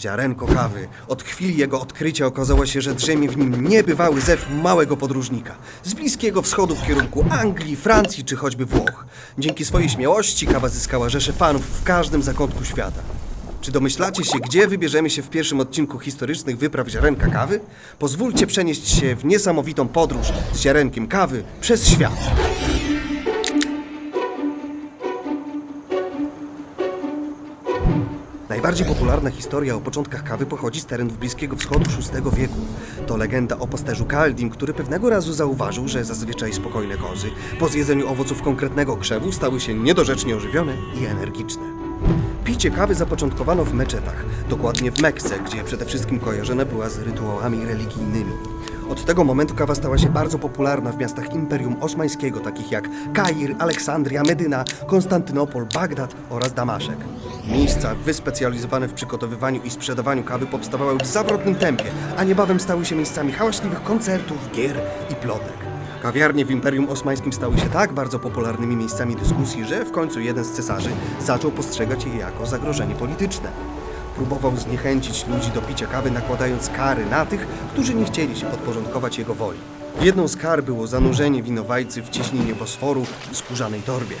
Ziarenko kawy. Od chwili jego odkrycia okazało się, że drzemie w nim niebywały zew małego podróżnika. Z Bliskiego Wschodu w kierunku Anglii, Francji czy choćby Włoch. Dzięki swojej śmiałości kawa zyskała rzesze fanów w każdym zakątku świata. Czy domyślacie się, gdzie wybierzemy się w pierwszym odcinku historycznych wypraw ziarenka kawy? Pozwólcie przenieść się w niesamowitą podróż z ziarenkiem kawy przez świat. Najbardziej popularna historia o początkach kawy pochodzi z terenów Bliskiego Wschodu VI wieku. To legenda o pasterzu Kaldim, który pewnego razu zauważył, że zazwyczaj spokojne kozy po zjedzeniu owoców konkretnego krzewu stały się niedorzecznie ożywione i energiczne. Picie kawy zapoczątkowano w meczetach, dokładnie w Mekce, gdzie przede wszystkim kojarzona była z rytuałami religijnymi. Od tego momentu kawa stała się bardzo popularna w miastach Imperium Osmańskiego, takich jak Kair, Aleksandria, Medyna, Konstantynopol, Bagdad oraz Damaszek. Miejsca wyspecjalizowane w przygotowywaniu i sprzedawaniu kawy powstawały w zawrotnym tempie, a niebawem stały się miejscami hałaśliwych koncertów, gier i plotek. Kawiarnie w Imperium Osmańskim stały się tak bardzo popularnymi miejscami dyskusji, że w końcu jeden z cesarzy zaczął postrzegać je jako zagrożenie polityczne. Próbował zniechęcić ludzi do picia kawy, nakładając kary na tych, którzy nie chcieli się podporządkować jego woli. Jedną z kar było zanurzenie winowajcy w ciśnienie Bosforu w skórzanej torbie.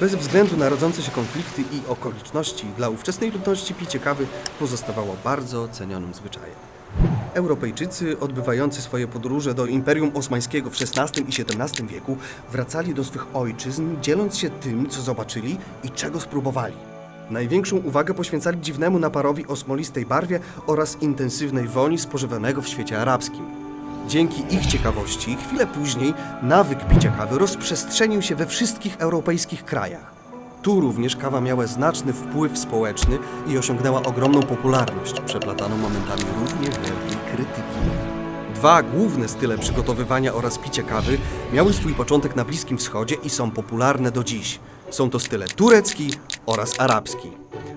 Bez względu na rodzące się konflikty i okoliczności, dla ówczesnej ludności picie kawy pozostawało bardzo cenionym zwyczajem. Europejczycy odbywający swoje podróże do Imperium Osmańskiego w XVI i XVII wieku wracali do swych ojczyzn, dzieląc się tym, co zobaczyli i czego spróbowali. Największą uwagę poświęcali dziwnemu naparowi o smolistej barwie oraz intensywnej woni spożywanego w świecie arabskim. Dzięki ich ciekawości, chwilę później nawyk picia kawy rozprzestrzenił się we wszystkich europejskich krajach. Tu również kawa miała znaczny wpływ społeczny i osiągnęła ogromną popularność, przeplataną momentami równie wielkiej krytyki. Dwa główne style przygotowywania oraz picia kawy miały swój początek na Bliskim Wschodzie i są popularne do dziś. Są to style turecki oraz arabski.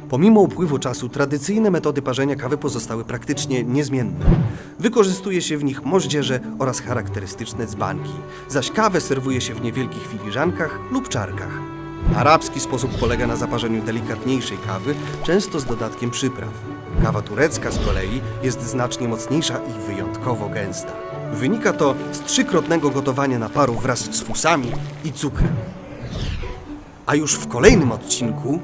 Pomimo upływu czasu, tradycyjne metody parzenia kawy pozostały praktycznie niezmienne. Wykorzystuje się w nich moździerze oraz charakterystyczne dzbanki, zaś kawę serwuje się w niewielkich filiżankach lub czarkach. Arabski sposób polega na zaparzeniu delikatniejszej kawy, często z dodatkiem przypraw. Kawa turecka z kolei jest znacznie mocniejsza i wyjątkowo gęsta. Wynika to z trzykrotnego gotowania naparu wraz z fusami i cukrem. A już w kolejnym odcinku